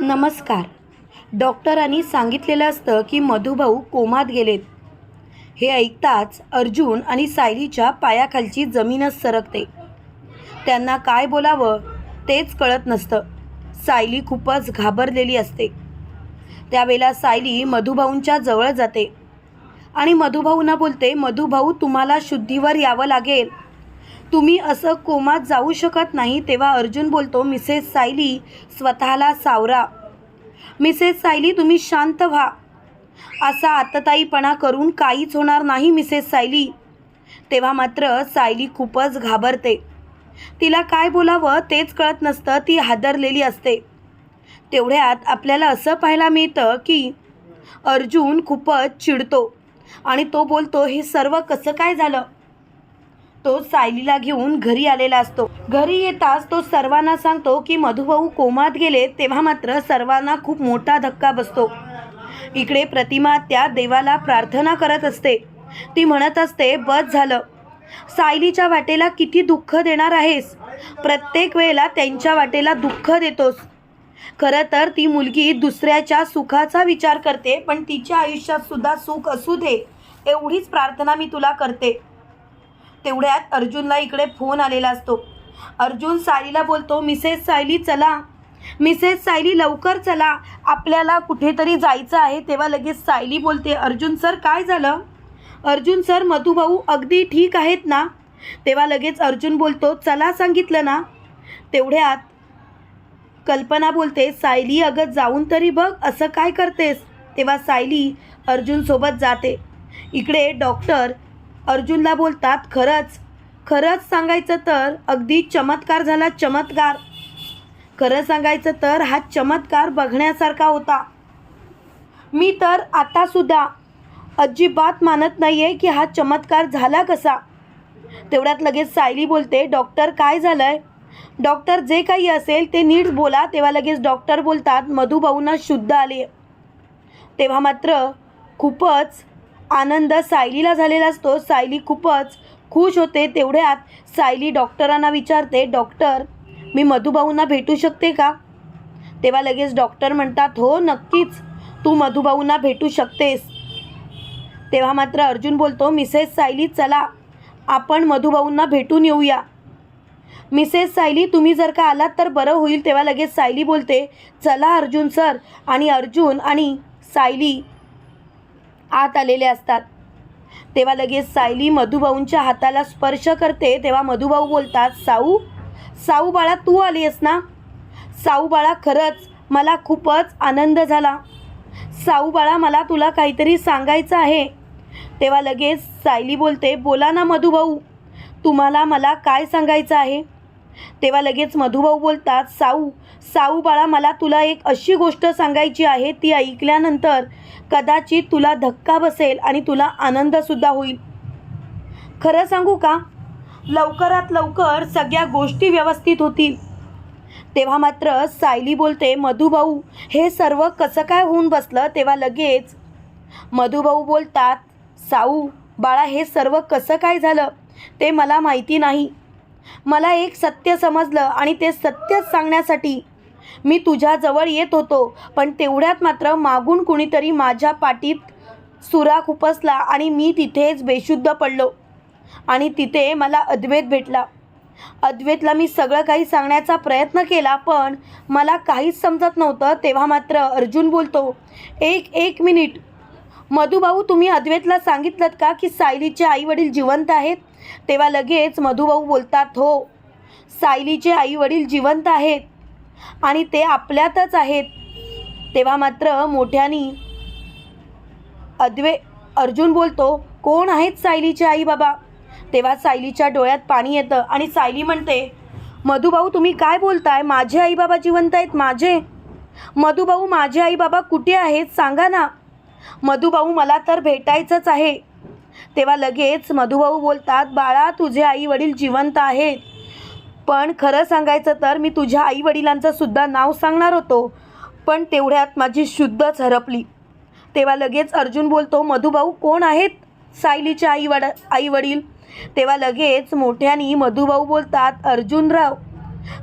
नमस्कार. डॉक्टरांनी सांगितलेलं असतं की मधुभाऊ कोमात गेलेत. हे ऐकताच अर्जुन आणि सायलीच्या पायाखालची जमीनच सरकते. त्यांना काय बोलावं तेच कळत नसतं. सायली खूपच घाबरलेली असते. त्यावेळेला सायली मधुभाऊंच्या जवळ जाते. आणि मधुभाऊंना बोलते मधुभाऊ तुम्हाला शुद्धीवर यावं लागेल. तुम्ही असं कोमात जाऊ शकत नाही तेव्हा अर्जुन बोलतो मिसेस सायली स्वतःला सावरा. मिसेस सायली तुम्ही शांत व्हा. असा आतताईपणा करून काहीच होणार नाही मिसेस सायली. तेव्हा मात्र सायली खूपच घाबरते. तिला काय बोलावं तेच कळत नसतं ती हादरलेली असते. तेवढ्यात आपल्याला असं पाहायला मिळतं की अर्जुन खूपच चिडतो आणि तो बोलतो हे सर्व कसं काय झालं? तो सायलीला घेऊन घरी आलेला असतो. घरी येताच तो सर्वांना सांगतो की मधुभाऊ कोमात गेले तेव्हा मात्र सर्वांना खूप मोठा धक्का बसतो. इकडे प्रतिमा त्या देवाला प्रार्थना करत असते. ती म्हणत असते बस झालं. सायलीच्या वाटेला किती दुःख देणार आहेस? प्रत्येक वेळेला त्यांच्या वाटेला दुःख देतोस. खरं तर ती मुलगी दुसऱ्याच्या सुखाचा विचार करते पण तिच्या आयुष्यात सुद्धा सुख असू दे एवढीच प्रार्थना मी तुला करते. तेवढ्यात अर्जुनला इकडे फोन आलेला असतो. अर्जुन सायलीला बोलतो मिसेस सायली चला. मिसेस सायली लवकर चला. आपल्याला कुठेतरी जायचं आहे. तेव्हा लगेच सायली बोलते अर्जुन सर काय झालं? अर्जुन सर मधुभाऊ अगदी ठीक आहेत ना. तेव्हा लगेच अर्जुन बोलतो चला सांगितलं ना. तेवढ्यात कल्पना बोलते सायली अगं जाऊन तरी बघ असं काय करतेस? तेव्हा सायली अर्जुनसोबत जाते. इकडे डॉक्टर अर्जुनला बोलतात खरंच खरंच सांगायचं तर अगदी चमत्कार झाला चमत्कार. खरं सांगायचं तर हा चमत्कार बघण्यासारखा होता. मी तर आतासुद्धा अजिबात मानत नाही आहे की हा चमत्कार झाला कसा. तेवढ्यात लगेच सायली बोलते डॉक्टर काय झालं आहे डॉक्टर जे काही असेल ते नीट बोला. तेव्हा लगेच डॉक्टर बोलतात मधुभाऊंना शुद्ध आले तेव्हा मात्र खूपच आनंद सायलीला झालेला असतो. सायली खूपच खुश होते. तेवढ्यात सायली डॉक्टरांना विचारते डॉक्टर मी मधुभाऊंना भेटू शकते का? तेव्हा लगेच डॉक्टर म्हणतात हो नक्कीच. तू मधुभाऊंना भेटू शकतेस. तेव्हा मात्र अर्जुन बोलतो मिसेस सायली चला. आपण मधुभाऊंना भेटून येऊया. मिसेस सायली तुम्ही जर का आलात तर बरं होईल. तेव्हा लगेच सायली बोलते चला अर्जुन सर. आणि अर्जुन आणि सायली आत आलेले असतात. तेव्हा लगेच सायली मधुभाऊंच्या हाताला स्पर्श करते. तेव्हा मधुभाऊ बोलतात साऊ साऊ बाळा तू आली आहेस ना? साऊ बाळा खरंच मला खूपच आनंद झाला. साऊ बाळा मला तुला काहीतरी सांगायचं आहे. तेव्हा लगेच सायली बोलते बोला ना मधुभाऊ तुम्हाला मला काय सांगायचं आहे? तेव्हा लगेच मधुभाऊ बोलतात साऊ साऊ बाळा मला तुला एक अशी गोष्ट सांगायची आहे ती ऐकल्यानंतर कदाचित तुला धक्का बसेल आणि तुला आनंदसुद्धा होईल. खरं सांगू का? लवकरात लवकर सगळ्या गोष्टी व्यवस्थित होतील. तेव्हा मात्र सायली बोलते मधुभाऊ हे सर्व कसं काय होऊन बसलं? तेव्हा लगेच मधुभाऊ बोलतात साऊ बाळा हे सर्व कसं काय झालं? ते मला माहिती नाही. मला एक सत्य समजलं आणि ते सत्यच सांगण्यासाठी मी तुझ्याजवळ येत होतो. पण तेवढ्यात मात्र मागून कुणीतरी माझ्या पाठीत सुरा खुपसला आणि मी तिथेच बेशुद्ध पडलो. आणि तिथे मला अद्वैत भेटला. अद्वैतला मी सगळं काही सांगण्याचा प्रयत्न केला पण मला काहीच समजत नव्हतं तेव्हा मात्र अर्जुन बोलतो एक एक मिनिट. मधुभाऊ तुम्ही अद्वैतला सांगितलं का की सायलीचे आई वडील जिवंत आहेत? तेव्हा लगेच मधुभाऊ बोलतात हो सायलीचे आई वडील जिवंत आहेत आणि ते आपल्यातच आहेत. तेव्हा मात्र मोठ्यानी अद्वे अर्जुन बोलतो कोण आहेत सायलीचे आई बाबा? तेव्हा सायलीच्या डोळ्यात पाणी येतं आणि सायली म्हणते मधुभाऊ तुम्ही काय बोलताय? माझे आई बाबा जिवंत आहेत माझे. मधुभाऊ माझे आई बाबा कुठे आहेत? सांगा ना. मधुभाऊ मला तर भेटायचंच आहे. तेव्हा लगेच मधुभाऊ बोलतात बाळा तुझे आई वडील जिवंत आहेत. पण खरं सांगायचं तर मी तुझ्या आई वडिलांचं सुद्धा नाव सांगणार होतो. पण तेवढ्यात माझी शुद्धच हरपली तेव्हा लगेच अर्जुन बोलतो मधुभाऊ कोण आहेत सायलीच्या आई वड आई वडील? तेव्हा लगेच मोठ्यानी मधुभाऊ बोलतात अर्जुनराव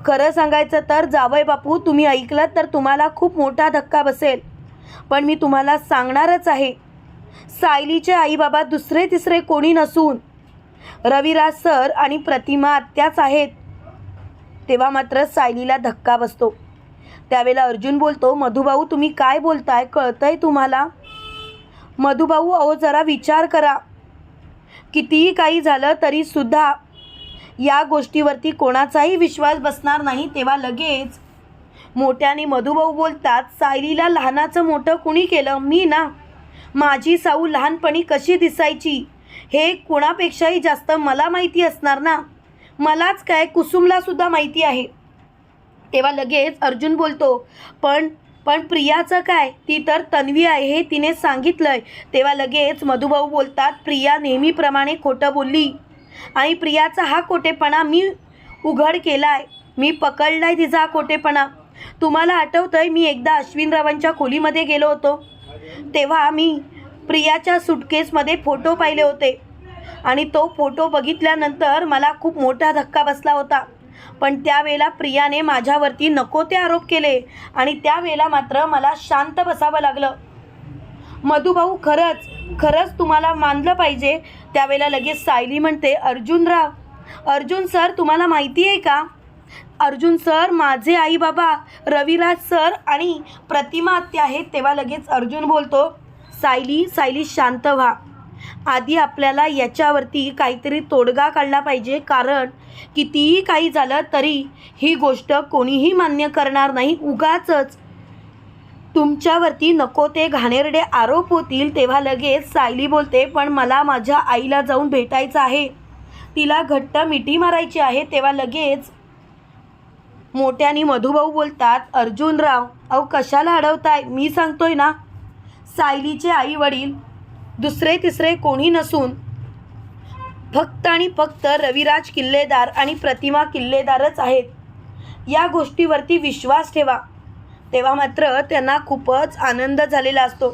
खरं सांगायचं तर जावय बापू तुम्ही ऐकलं तर तुम्हाला खूप मोठा धक्का बसेल. पण मी तुम्हाला सांगणारच आहे. सायलीचे आईबाबा दुसरे तिसरे कोणी नसून. रविराज सर आणि प्रतिमा आत्याच आहेत. तेव्हा मात्र सायलीला धक्का बसतो. त्यावेळेला अर्जुन बोलतो मधुभाऊ तुम्ही काय बोलताय? कळतंय तुम्हाला? मधुभाऊ अहो जरा विचार करा. कितीही काही झालं तरीसुद्धा या गोष्टीवरती कोणाचाही विश्वास बसणार नाही तेव्हा लगेच मोठ्याने मधुभाऊ बोलतात सायलीला लहानाचं मोठं कुणी केलं? मी ना. माझी साऊ लहानपणी कशी दिसायची? हे कोणापेक्षाही जास्त मला माहिती असणार ना. मलाच काय कुसुमला सुद्धा माहिती आहे. तेव्हा लगेच अर्जुन बोलतो पण पण प्रियाचं काय? ती तर तन्वी आहे हे तिने सांगितलंय. तेव्हा लगेच मधुभाऊ बोलतात प्रिया नेहमीप्रमाणे खोटं बोलली. आणि प्रियाचा हा खोटेपणा मी उघड केलाय. मी पकडलाय तिचा हा खोटेपणा. तुम्हाला आठवतंय मी एकदा अश्विनरावांच्या खोलीमध्ये गेलो होतो. तेव्हा मी प्रियाच्या सुटकेसमध्ये फोटो पाहिले होते. आणि तो फोटो बघितल्यानंतर मला खूप मोठा धक्का बसला होता. पण त्यावेळेला प्रियाने माझ्यावरती नको ते आरोप केले आणि त्यावेळेला मात्र मला शांत बसावं लागलं. मधुभाऊ खरंच खरंच तुम्हाला मानलं पाहिजे? त्यावेळेला लगेच सायली म्हणते अर्जुनराव अर्जुन सर तुम्हाला माहिती आहे का? अर्जुन सर माझे आई बाबा रविराज सर आणि प्रतिमा आत्या आहेत तेव्हा लगेच अर्जुन बोलतो सायली सायली शांत व्हा. आधी आपल्याला याच्यावरती काहीतरी तोडगा काढला पाहिजे कारण कितीही काही झालं तरी ही गोष्ट कोणीही मान्य करणार नाही उगाचच. तुमच्यावरती नको ते घाणेरडे आरोप होतील तेव्हा लगेच सायली बोलते पण मला माझ्या आईला जाऊन भेटायचं आहे. तिला घट्ट मिठी मारायची आहे तेव्हा लगेच मोठ्याने मधुभाऊ बोलतात अर्जुनराव अहो कशाला अडवताय? मी सांगतोय ना. सायलीचे आई वडील दुसरे तिसरे कोणी नसून फक्त आणि फक्त रविराज किल्लेदार आणि प्रतिमा किल्लेदारच आहेत. या गोष्टीवरती विश्वास ठेवा. तेव्हा मात्र त्यांना खूपच आनंद झालेला असतो.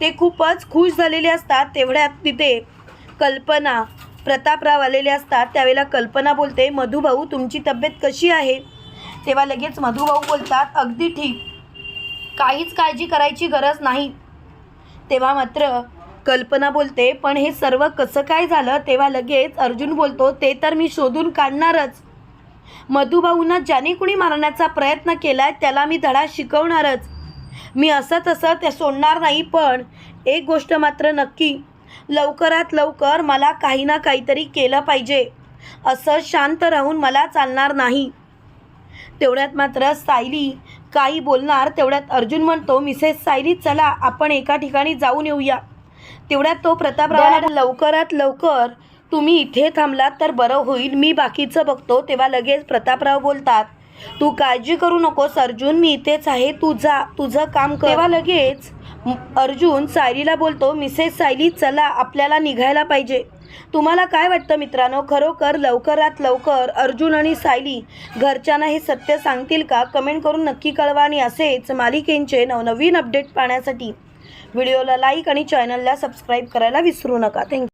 ते खूपच खुश झालेले असतात तेवढ्यात तिथे कल्पना प्रतापराव आलेले असतात. त्यावेळेला कल्पना बोलते मधुभाऊ तुमची तब्येत कशी आहे? तेव्हा लगेच मधुभाऊ बोलतात अगदी ठीक. काहीच काळजी करायची गरज नाही. तेव्हा मात्र कल्पना बोलते पण हे सर्व कसं काय झालं? तेव्हा लगेच अर्जुन बोलतो ते तर मी शोधून काढणारच. मधुभाऊंना ज्याने कुणी मारण्याचा प्रयत्न केला त्याला मी धडा शिकवणारच. मी असं तसं ते सोडणार नाही पण एक गोष्ट मात्र नक्की. लवकरात लवकर मला काही ना काहीतरी केलं पाहिजे. असं शांत राहून मला चालणार नाही. तेवढ्यात मात्र सायली काही बोलणार तेवढ्यात अर्जुन म्हणतो मिसेस सायली चला आपण एका ठिकाणी जाऊन येऊया. तेवढ्यात तो प्रतापराव लवकरात लवकर तुम्ही इथे थांबलात तर बरं होईल मी बाकीचं बघतो. तेव्हा लगेच प्रतापराव बोलतात तू काळजी करू नकोस अर्जुन मी इथेच आहे तू जा तुझं काम कर. तेव्हा लगेच अर्जुन सायलीला बोलतो मिसेस सायली चला आपल्याला निघायला पाहिजे. तुम्हाला काय वाटतं मित्रांनो? खरोखर लवकरात लवकर अर्जुन आणि सायली घरच्यांना हे सत्य सांगतील का? कमेंट करून नक्की कळवा आणि असेच मालिकेंचे नवनवीन अपडेट पाहण्यासाठी व्हिडिओला लाईक आणि चॅनलला सबस्क्राईब करायला विसरू नका. थँक्यू